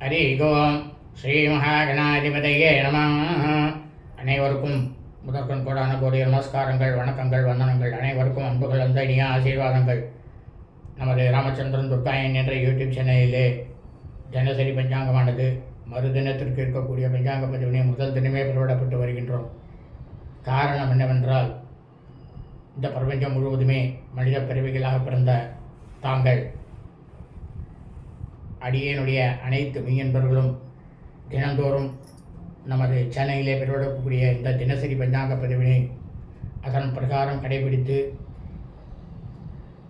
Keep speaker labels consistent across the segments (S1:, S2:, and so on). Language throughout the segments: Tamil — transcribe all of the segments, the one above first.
S1: ஹரி ஓம் ஸ்ரீ மகாகணாதிபதியே நம. அனைவருக்கும் முதற்கண் கோடான கோடி நமஸ்காரங்கள் வணக்கங்கள் வந்தனங்கள். அனைவருக்கும் அன்புகள் அந்த இனிய ஆசீர்வாதங்கள். நமது ராமச்சந்திரன் துர்காயன் என்ற யூடியூப் சேனலிலே தினசரி பஞ்சாங்கமானது மறுதினத்திற்கு இருக்கக்கூடிய பஞ்சாங்க பதிவினை முதல் தினமே பிறவிடப்பட்டு வருகின்றோம். காரணம் என்னவென்றால் இந்த பிரபஞ்சம் முழுவதுமே மனித பிறவிகளாக பிறந்த தாங்கள் அடியேனுடைய அனைத்து மெய்யன்பர்களும் தினந்தோறும் நமது சென்னையிலே பெறுவிடக்கூடிய இந்த தினசரி பஞ்சாங்க பதிவினை அதன் பிரகாரம் கடைபிடித்து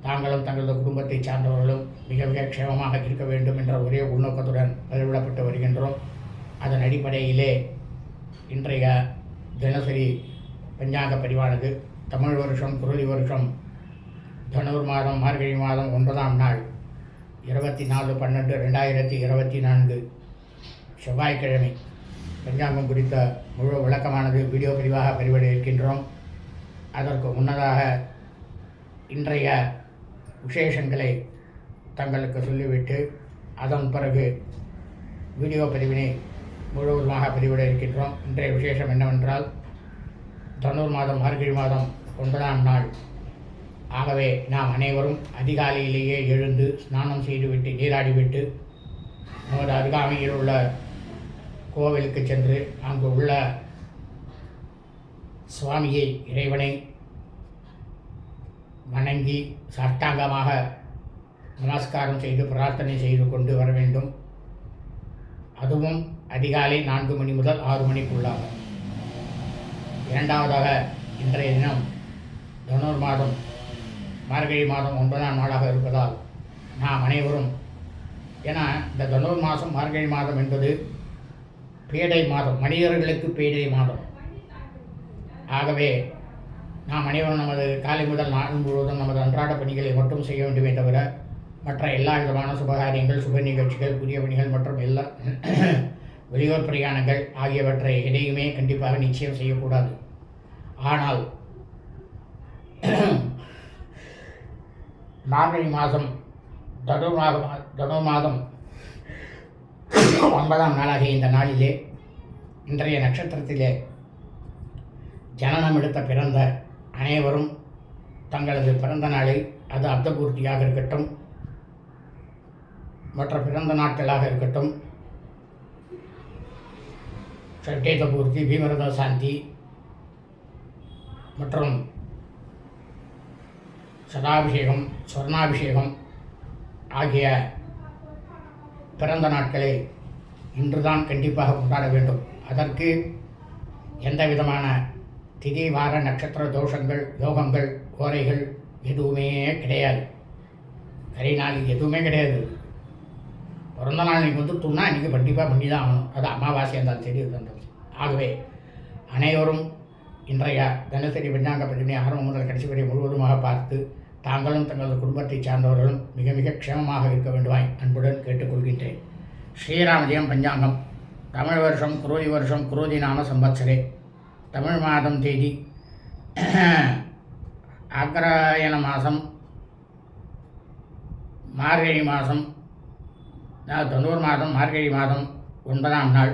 S1: தாங்களும் தங்களது குடும்பத்தை சார்ந்தவர்களும் மிக மிக க்ஷேமமாக இருக்க வேண்டும் என்ற ஒரே உள்நோக்கத்துடன் பதிவிடப்பட்டு வருகின்றோம். அதன் அடிப்படையிலே இன்றைய தினசரி பஞ்சாங்க பதிவானது தமிழ் வருஷம் குரலி வருஷம் தனூர் மாதம் மார்கழி மாதம் ஒன்பதாம் நாள் இருபத்தி நாலு பன்னெண்டு ரெண்டாயிரத்தி இருபத்தி நான்கு செவ்வாய்க்கிழமை. பஞ்சாங்கம் குறித்த முழு விளக்கமானது வீடியோ பதிவாக பதிவிட இருக்கின்றோம் அதற்கு முன்னதாக இன்றைய விசேஷங்களை தங்களுக்கு சொல்லிவிட்டு அதன் பிறகு வீடியோ பதிவினை முழுவதுமாக பதிவிட இருக்கின்றோம் இன்றைய விசேஷம் என்னவென்றால் தனுர் மாதம் மார்கழி மாதம் ஒன்பதாம் நாள். ஆகவே நாம் அனைவரும் அதிகாலையிலேயே எழுந்து ஸ்நானம் செய்துவிட்டு நீராடிவிட்டு நமது அருகாமையில் உள்ள கோவிலுக்கு சென்று அங்கு உள்ள சுவாமியை இறைவனை வணங்கி சாஷ்டாங்கமாக நமஸ்காரம் செய்து பிரார்த்தனை செய்து கொண்டு வர வேண்டும். அதுவும் அதிகாலை நான்கு மணி முதல் ஆறு மணிக்குள்ளாக. இரண்டாவதாக இன்றைய தினம் தனுர் மாதம் மார்கழி மாதம் ஒன்பதாம் நாளாக இருப்பதால் நாம் அனைவரும் ஏன்னா இந்த தனுர் மாதம் மார்கழி மாதம் என்பது பேடை மாதம் மனிதர்களுக்கு பேடை மாதம். ஆகவே நாம் அனைவரும் நமது காலை முதல் நாள் முழுவதும் நமது அன்றாட பணிகளை மட்டும் செய்ய வேண்டுமே தவிர மற்ற எல்லா விதமான சுபகாரியங்கள் சுப நிகழ்ச்சிகள் புதிய பணிகள் மற்றும் எல்லா வெளியூர் பிரயாணங்கள் ஆகியவற்றை எதையுமே கண்டிப்பாக நிச்சயம் செய்யக்கூடாது. ஆனால் நான்கை மாதம் தனு மாதம் தனு மாதம். ஒன்பதாம் நாளாகிய இந்த நாளிலே இன்றைய நட்சத்திரத்திலே ஜனனம் எடுத்த பிறந்த அனைவரும் தங்களது பிறந்த நாளை அது அர்த்தபூர்த்தியாக இருக்கட்டும் மற்ற பிறந்த நாட்களாக இருக்கட்டும் சட்டேத பூர்த்தி பீமரத சாந்தி மற்றும் சதாபிஷேகம் சொர்ணாபிஷேகம் ஆகிய பிறந்த நாட்களை இன்றுதான் கண்டிப்பாக கொண்டாட வேண்டும். அதற்கு எந்த விதமான திதி வார நட்சத்திர தோஷங்கள் யோகங்கள் கோரைகள் எதுவுமே கிடையாது. கரை நாள் எதுவுமே கிடையாது. பிறந்த நாள் நீங்கள் வந்து துண்ணா இன்றைக்கி கண்டிப்பாக பண்ணி தான் ஆகணும். அது அமாவாசை இருந்தாலும் சரி இருந்தாலும் ஆகவே அனைவரும் இன்றைய தினசரி பஞ்சாங்க பதிவினை ஆரம்பம் முதல் கடைசி வரை முழுவதுமாக பார்த்து தாங்களும் தங்களது குடும்பத்தைச் சார்ந்தவர்களும் மிக மிக க்ஷேமமாக இருக்க வேண்டுமாய் அன்புடன் கேட்டுக்கொள்கின்றேன். ஸ்ரீராமஜெயம் பஞ்சாங்கம். தமிழ் வருஷம் குரோதி வருஷம் குரோதி நாம சம்பத்சரே தமிழ் மாதம் தேதி ஆக்ராயண மாதம் மார்கழி மாதம் தனூர் தொண்ணூறு மாதம் மார்கழி மாதம் ஒன்பதாம் நாள்.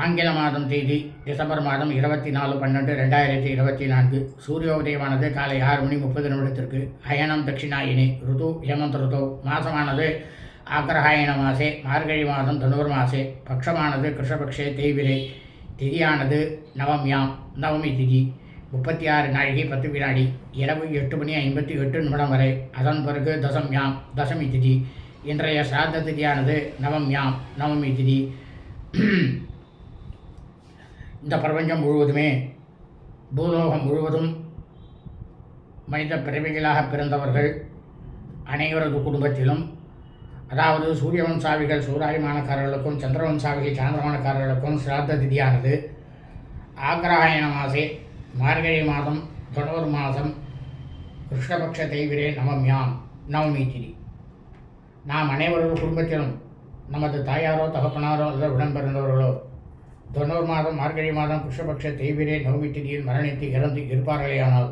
S1: ஆங்கில மாதம் தேதி டிசம்பர் மாதம் இருபத்தி நாலு பன்னெண்டு ரெண்டாயிரத்தி இருபத்தி நான்கு. சூரிய உதயமானது காலை ஆறு மணி முப்பது நிமிடத்திற்கு. அயனம் தட்சிணாயினி ருது ஹேமந்த் ருது. மாசமானது ஆக்ரஹாயண மாசே மார்கழி மாதம் தனுர் மாசே. பக்ஷமானது கிருஷ்ணபக்ஷே தேய்விரை திதியானது நவம்யாம் நவமி திதி. முப்பத்தி ஆறு நாழிகை பத்து வினாடி. இரவு எட்டு மணி ஐம்பத்தி எட்டு நிமிடம் வரை. அதன் பிறகு தசம்யாம் தசமி திதி. இன்றைய சார்ந்த திதியானது நவம்யாம் நவமி திதி. இந்த பிரபஞ்சம் முழுவதுமே பூலோகம் முழுவதும் மனித பிறவிகளாக பிறந்தவர்கள் அனைவரது குடும்பத்திலும் அதாவது சூரிய வம்சாவிகள் சூராயமானக்காரர்களுக்கும் சந்திரவம்சாவிகள் சாந்திரமானக்காரர்களுக்கும் சிராத்த திதியானது. ஆக்ராயண மாசே மார்கழி மாதம் தொடர் மாதம் கிருஷ்ணபக்ஷ தெய்விரே நவம்யாம் நவமி திதி. நாம் அனைவரது குடும்பத்திலும் நமது தாயாரோ தகப்பனாரோ அல்லது உடன்பிறந்தவர்களோ தொண்ணூறு மாதம் மார்கழி மாதம் புஷ்பபக்ஷ தெய்வீரே நோமி திதியில் மரணித்து இறந்து இருப்பார்களேயானால்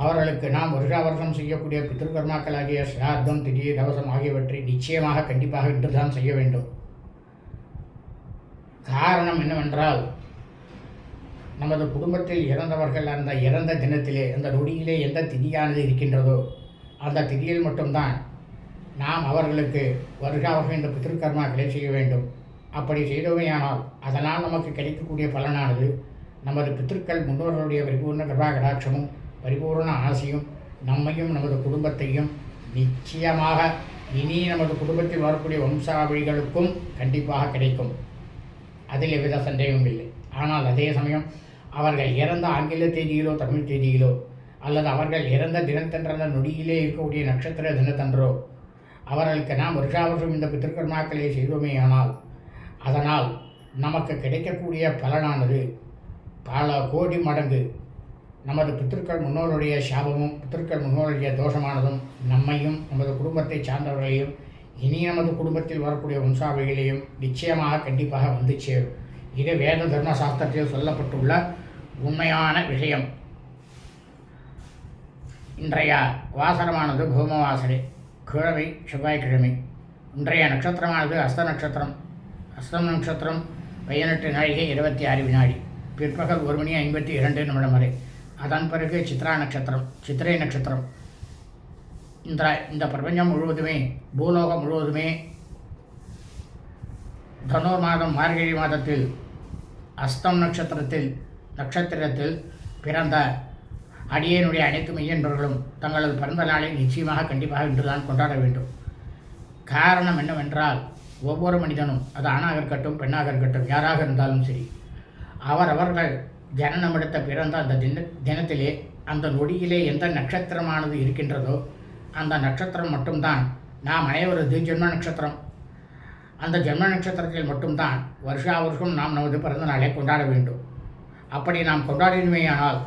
S1: அவர்களுக்கு நாம் வருஷா வருஷம் செய்யக்கூடிய பித்திருக்கர்மாக்களாகிய சிராத்தம் திதி தவசம் ஆகியவற்றை நிச்சயமாக கண்டிப்பாக இன்றுதான் செய்ய வேண்டும். காரணம் என்னவென்றால் நமது குடும்பத்தில் இறந்தவர்கள் அந்த இறந்த தினத்திலே அந்த நொடியிலே எந்த திதியானது இருக்கின்றதோ அந்த திதியில் மட்டும்தான் நாம் அவர்களுக்கு வருஷா வருஷம் இந்த பித்திருக்கர்மாக்களை செய்ய வேண்டும். அப்படி செய்தோமையானால் அதனால் நமக்கு கிடைக்கக்கூடிய பலனானது நமது பித்திருக்கள் முன்னோர்களுடைய பரிபூர்ண கிருபா கடாட்சமும் பரிபூர்ண ஆசையும் நம்மையும் நமது குடும்பத்தையும் நிச்சயமாக இனி நமது குடும்பத்தில் வரக்கூடிய வம்சாவழிகளுக்கும் கண்டிப்பாக கிடைக்கும். அதில் எவ்வித சந்தேகமும் இல்லை. ஆனால் அதே சமயம் அவர்கள் இறந்த ஆங்கில தேதியிலோ தமிழ் தேதியிலோ அல்லது அவர்கள் இறந்த தினத்தன்ற நொடியிலே இருக்கக்கூடிய நட்சத்திர தினத்தன்றோ அவர்களுக்கு நாம் வருஷா வருஷம் இந்த பித்திருக்கர்மாக்களை செய்தோமேயானால் அதனால் நமக்கு கிடைக்கக்கூடிய பலனானது பல கோடி மடங்கு. நமது பித்திருக்கள் முன்னோருடைய சாபமும் பித்திருக்கள் முன்னோருடைய தோஷமானதும் நம்மையும் நமது குடும்பத்தை சார்ந்தவர்களையும் இனி நமது குடும்பத்தில் வரக்கூடிய வம்சாவளிகளையும் நிச்சயமாக கண்டிப்பாக வந்து சேரும். இது வேத தர்ம சாஸ்திரத்தில் சொல்லப்பட்டுள்ள உண்மையான விஷயம். இன்றைய வாசனமானது பௌமவாசனை கிழமை செவ்வாய்க்கிழமை. இன்றைய நட்சத்திரமானது அஸ்த நட்சத்திரம். அஸ்தம் நட்சத்திரம் பதினெட்டு நாழிகை இருபத்தி ஆறு வினாடி. பிற்பகல் ஒரு மணி ஐம்பத்தி இரண்டு நிமிடம் வரை. அதன் பிறகு சித்ரா நட்சத்திரம் சித்திரை நட்சத்திரம். இந்த இந்த பிரபஞ்சம் முழுவதுமே பூலோகம் முழுவதுமே தனுர் மாதம் மார்கழி மாதத்தில் அஸ்தம் நட்சத்திரத்தில் நட்சத்திரத்தில் பிறந்த அடியனுடைய அனைத்து மெய்யன்பர்களும் தங்களது பிறந்த நாளை நிச்சயமாக கண்டிப்பாக இன்றுதான் கொண்டாட வேண்டும். காரணம் என்னவென்றால் ஒவ்வொரு மனிதனும் அது ஆணாக இருக்கட்டும் பெண்ணாக இருக்கட்டும் யாராக இருந்தாலும் சரி அவரவர்கள் ஜனனம் எடுத்த பிறந்த அந்த தின தினத்திலே அந்த நொடியிலே எந்த நட்சத்திரமானது இருக்கின்றதோ அந்த நட்சத்திரம் மட்டும்தான். நாம் அனைவரது ஜென்ம நட்சத்திரம். அந்த ஜென்ம நட்சத்திரத்தில் மட்டும்தான் வருஷா வருஷம் நாம் நமது பிறந்த நாளை கொண்டாட வேண்டும். அப்படி நாம் கொண்டாடினமையானால்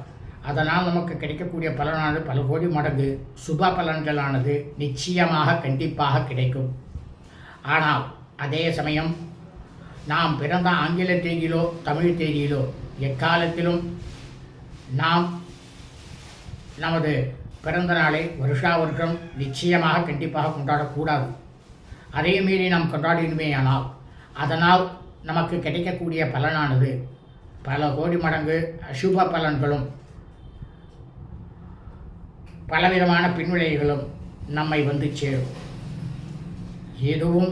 S1: அதனால் நமக்கு கிடைக்கக்கூடிய பலனானது பல கோடி மடங்கு சுப பலன்களானது நிச்சயமாக கண்டிப்பாக கிடைக்கும். ஆனால் அதே சமயம் நாம் பிறந்த ஆங்கில தேதியிலோ தமிழ் தேதியிலோ எக்காலத்திலும் நாம் நமது பிறந்த நாளை வருஷா வருஷம் நிச்சயமாக கண்டிப்பாக கொண்டாடக்கூடாது. அதே மீறி நாம் கொண்டாடினுமேயானால் அதனால் நமக்கு கிடைக்கக்கூடிய பலனானது பல கோடி மடங்கு அசுப பலன்களும் பலவிதமான பின்விளைவுகளும் நம்மை வந்து சேரும். எதுவும்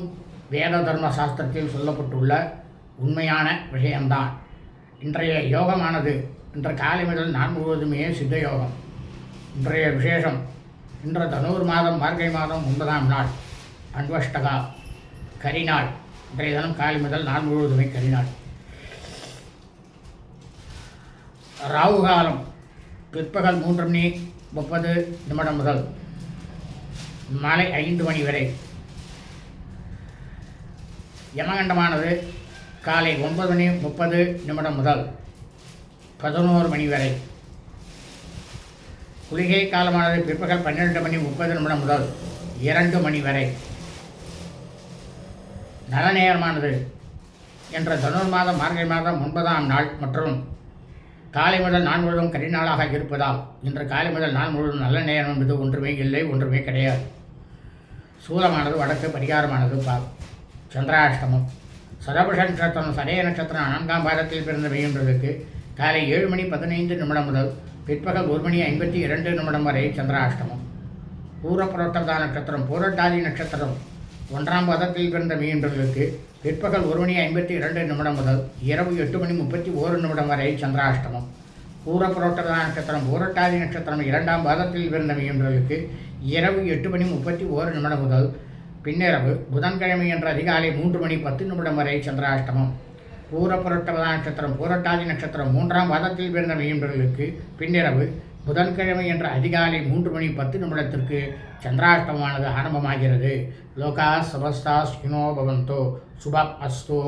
S1: வேத தர்ம சாஸ்திரத்தில் சொல்லப்பட்டுள்ள உண்மையான விஷயம்தான். இன்றைய யோகமானது இன்று காலை முதல் நான் முழுவதுமே சித்த யோகம். இன்றைய விசேஷம் இன்று தனூர் மாதம் மார்கை மாதம் ஒன்பதாம் நாள் அன்வஷ்டகா கரிநாள். இன்றைய தினம் காலை முதல் நாள் முழுவதுமே கரிநாள். ராகு காலம் பிற்பகல் மூன்று மணி முப்பது நிமிடம் முதல் மாலை ஐந்து மணி வரை. யமகண்டமானது காலை ஒன்பது மணி முப்பது நிமிடம் முதல் பதினோரு மணி வரை. குளிகை காலமானது பிற்பகல் பன்னிரெண்டு மணி முப்பது நிமிடம் முதல் இரண்டு மணி வரை. நல்ல நேரமானது என்ற தனுர் மாதம் மார்கழி மாதம் ஒன்பதாம் நாள் மற்றும் காலை முதல் நாள் முழுவதும் கரிநாளாக இருப்பதால் இன்று காலை முதல் நாள் முழுவதும் நல்ல நேரம் என்பது ஒன்றுமே இல்லை ஒன்றுமே கிடையாது. சூலமானது வடக்கு பரிகாரமானது பா சந்திராஷ்டமம். சதபுஷ நட்சத்திரம் சதய நட்சத்திரம் நான்காம் பாதத்தில் பிறந்த மெய்யன்றதுக்கு காலை ஏழு மணி பதினைந்து நிமிடம் முதல் பிற்பகல் ஒரு மணி ஐம்பத்தி இரண்டு நிமிடம் வரை சந்திராஷ்டமம். பூரப்புரோட்டதா நட்சத்திரம் பூரட்டாதி நட்சத்திரம் ஒன்றாம் பதத்தில் பிறந்த மீன்றர்களுக்கு பிற்பகல் ஒரு மணி ஐம்பத்தி இரண்டு நிமிடம் முதல் இரவு எட்டு மணி முப்பத்தி ஓரு நிமிடம் வரை சந்திராஷ்டமம். பூரப்புரோட்டதா நட்சத்திரம் பூரட்டாதி நட்சத்திரம் இரண்டாம் பாதத்தில் பிறந்த மீன்றர்களுக்கு இரவு எட்டு மணி முப்பத்தி ஓரு நிமிடம் முதல் பின்னிரவு புதன்கிழமை என்ற அதிகாலை மூன்று மணி பத்து நிமிடம் வரை சந்திராஷ்டமம். பூரப்புரட்டதா நட்சத்திரம் பூரட்டாதி நட்சத்திரம் மூன்றாம் மாதத்தில் பிறந்த மீன்பர்களுக்கு பின்னிரவு புதன்கிழமை என்ற அதிகாலை மூன்று மணி பத்து நிமிடத்திற்கு சந்திராஷ்டமானது ஆரம்பமாகிறது. லோகா சமஸ்தா ஸ்கினோ பவந்தோ சுப அஸ்தோ.